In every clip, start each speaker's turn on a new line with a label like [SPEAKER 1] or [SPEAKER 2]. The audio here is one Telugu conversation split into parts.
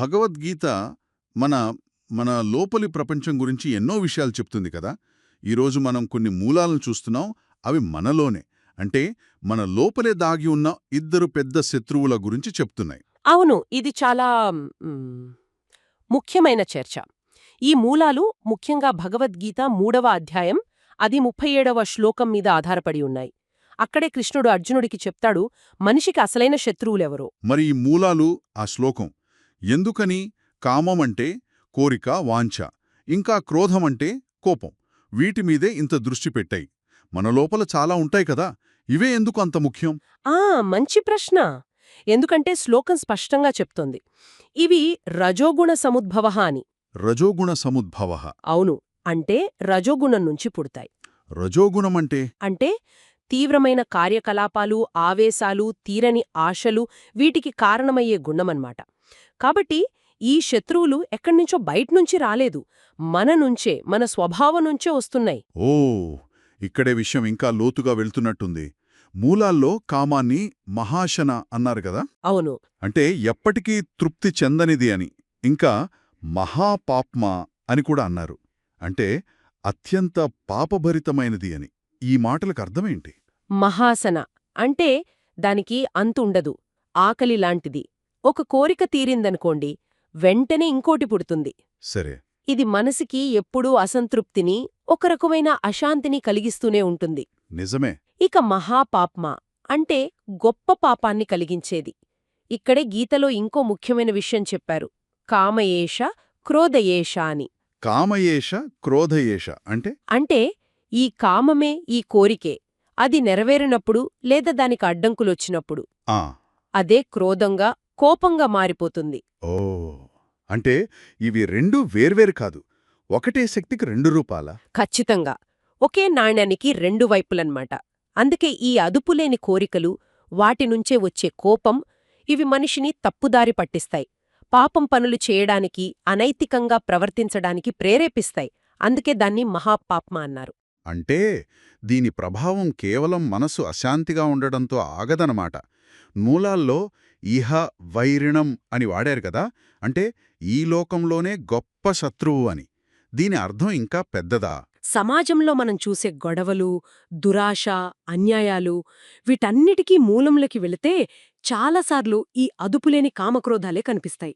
[SPEAKER 1] భగవద్గీత మన మన లోపలి ప్రపంచం గురించి ఎన్నో విషయాలు చెప్తుంది కదా. ఈరోజు మనం కొన్ని మూలాలను చూస్తున్నాం అవి మనలోనే. అంటే మన లోపలే దాగి ఉన్న ఇద్దరు పెద్ద శత్రువుల గురించి చెప్తున్నాయి.
[SPEAKER 2] అవును ఇది చాలా ముఖ్యమైన చర్చ. ఈ మూలాలు ముఖ్యంగా భగవద్గీత మూడవ అధ్యాయం అది ముప్పై ఏడవ శ్లోకం మీద ఆధారపడి ఉన్నాయి. అక్కడే కృష్ణుడు అర్జునుడికి చెప్తాడు మనిషికి అసలైన శత్రువులెవరో.
[SPEAKER 1] మరి ఈ మూలాలు ఆ శ్లోకం ఎందుకని కామమంటే కోరిక వాంఛ ఇంకా క్రోధమంటే కోపం. వీటి మీదే ఇంత దృష్టి పెట్టాయి. మన లోపల చాలా ఉంటాయి కదా ఇవే ఎందుకు అంత ముఖ్యం?
[SPEAKER 2] ఆ మంచి ప్రశ్న. ఎందుకంటే శ్లోకం స్పష్టంగా చెప్తోంది. ఇవి రజోగుణ సముద్భవ అని.
[SPEAKER 1] రజోగుణ సముద్భవ.
[SPEAKER 2] అవును అంటే రజోగుణం నుంచి పుడతాయి.
[SPEAKER 1] రజోగుణమంటే?
[SPEAKER 2] అంటే తీవ్రమైన కార్యకలాపాలు ఆవేశాలు తీరని ఆశలు వీటికి కారణమయ్యే గుణమన్నమాట కాబట్టి ఈ శత్రువులు ఎక్కడ్నుంచో బయట్నుంచి రాలేదు. మన నుంచే మన స్వభావం నుంచే వస్తున్నాయి.
[SPEAKER 1] ఓ ఇక్కడే విషయం ఇంకా లోతుగా వెళ్తున్నట్టుంది. మూలాల్లో కామాన్ని మహాశన అన్నారు కదా?
[SPEAKER 2] అవును.
[SPEAKER 1] అంటే ఎప్పటికీ తృప్తి చెందనిది అని ఇంకా మహాపాప్మ అని కూడా అన్నారు. అంటే అత్యంత పాపభరితమైనది అని. ఈ మాటలకు అర్థమేంటి?
[SPEAKER 2] మహాసన అంటే దానికి అంతుండదు ఆకలి లాంటిది. ఒక కోరిక తీరిందనుకోండి వెంటనే ఇంకోటి పుడుతుంది.
[SPEAKER 1] సరే.
[SPEAKER 2] ఇది మనసికి ఎప్పుడూ అసంతృప్తిని ఒక రకమైన అశాంతిని కలిగిస్తూనే ఉంటుంది.
[SPEAKER 1] నిజమే.
[SPEAKER 2] ఇక మహాపాప్మ అంటే గొప్ప పాపాన్ని కలిగించేది. ఇక్కడే గీతలో ఇంకో ముఖ్యమైన విషయం చెప్పారు. కామయేష క్రోధయేష అని.
[SPEAKER 1] కామయేష క్రోధయేష అంటే?
[SPEAKER 2] అంటే ఈ కామమే ఈ కోరికే. అది నెరవేరినప్పుడు లేదా దానికి అడ్డంకులొచ్చినప్పుడు. అదే క్రోధంగా కోపంగా మారిపోతుంది.
[SPEAKER 1] ఓ అంటే ఇవి రెండు వేర్వేరు కాదు. ఒకటే శక్తికి రెండు రూపాల?
[SPEAKER 2] ఖచ్చితంగా. ఒకే నాణ్యానికి రెండు వైపులన్మాట. అందుకే ఈ అదుపులేని కోరికలు వాటి నుంచే వచ్చే కోపం ఇవి మనిషిని తప్పుదారి పట్టిస్తాయి. పాపం పనులు చేయడానికి అనైతికంగా ప్రవర్తించడానికి ప్రేరేపిస్తాయి. అందుకే దాన్ని మహాపాప్మ అన్నారు.
[SPEAKER 1] అంటే దీని ప్రభావం కేవలం మనసు అశాంతిగా ఉండడంతో ఆగదనమాట. మూలాల్లో ఇహ వైరిణం అని వాడారు కదా? అంటే ఈ లోకంలోనే గొప్ప శత్రువు అని. దీని అర్థం ఇంకా పెద్దదా?
[SPEAKER 2] సమాజంలో మనం చూసే గొడవలు దురాశ అన్యాయాలు వీటన్నిటికీ మూలంలోకి వెళితే చాలాసార్లు ఈ అదుపులేని కామక్రోధాలే కనిపిస్తాయి.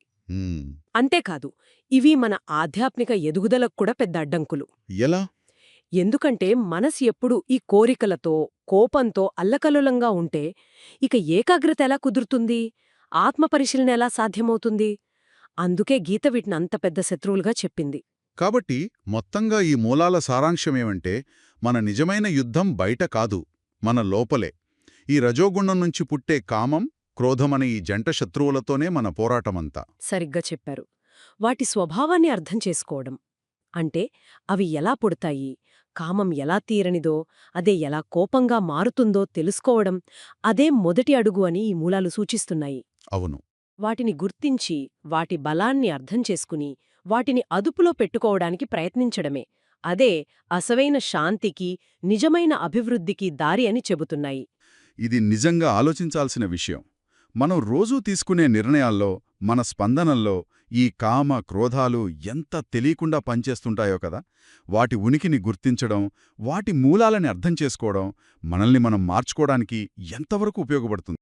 [SPEAKER 2] అంతేకాదు ఇవి మన ఆధ్యాత్మిక ఎదుగుదలకు కూడా పెద్ద అడ్డంకులు.
[SPEAKER 1] ఎలా?
[SPEAKER 2] ఎందుకంటే మనసు ఎప్పుడు ఈ కోరికలతో కోపంతో అల్లకల్లోలంగా ఉంటే ఇక ఏకాగ్రత ఎలా కుదురుతుంది? ఆత్మపరిశీలన ఎలా సాధ్యమవుతుంది? అందుకే గీత వీటిని అంత పెద్ద శత్రువులుగా చెప్పింది.
[SPEAKER 1] కాబట్టి మొత్తంగా ఈ మూలాల సారాంశమేమంటే మన నిజమైన యుద్ధం బయట కాదు మన లోపలే. ఈ రజోగుణం నుంచి పుట్టే కామం క్రోధమనే ఈ జంట శత్రువులతోనే మన పోరాటమంతా.
[SPEAKER 2] సరిగ్గా చెప్పారు. వాటి స్వభావాన్ని అర్థం చేసుకోవడం. అంటే అవి ఎలా పుడతాయి? కామం ఎలా తీరనిదో అదే ఎలా కోపంగా మారుతుందో తెలుసుకోవడం అదే మొదటి అడుగు అని ఈ మూలాలు సూచిస్తున్నాయి.
[SPEAKER 1] అవును.
[SPEAKER 2] వాటిని గుర్తించి వాటి బలాన్ని అర్థం చేసుకుని వాటిని అదుపులో పెట్టుకోవడానికి ప్రయత్నించడమే. అదే అసవైన శాంతికి నిజమైన అభివృద్ధికి దారి అని చెబుతున్నాయి.
[SPEAKER 1] ఇది నిజంగా ఆలోచించాల్సిన విషయం. మనం రోజూ తీసుకునే నిర్ణయాల్లో మన స్పందనల్లో ఈ కామ క్రోధాలు ఎంత తెలియకుండా పనిచేస్తుంటాయో కదా. వాటి ఉనికిని గుర్తించడం వాటి మూలాలని అర్థం చేసుకోవడం మనల్ని మనం మార్చుకోవడానికి ఎంతవరకు ఉపయోగపడుతుంది?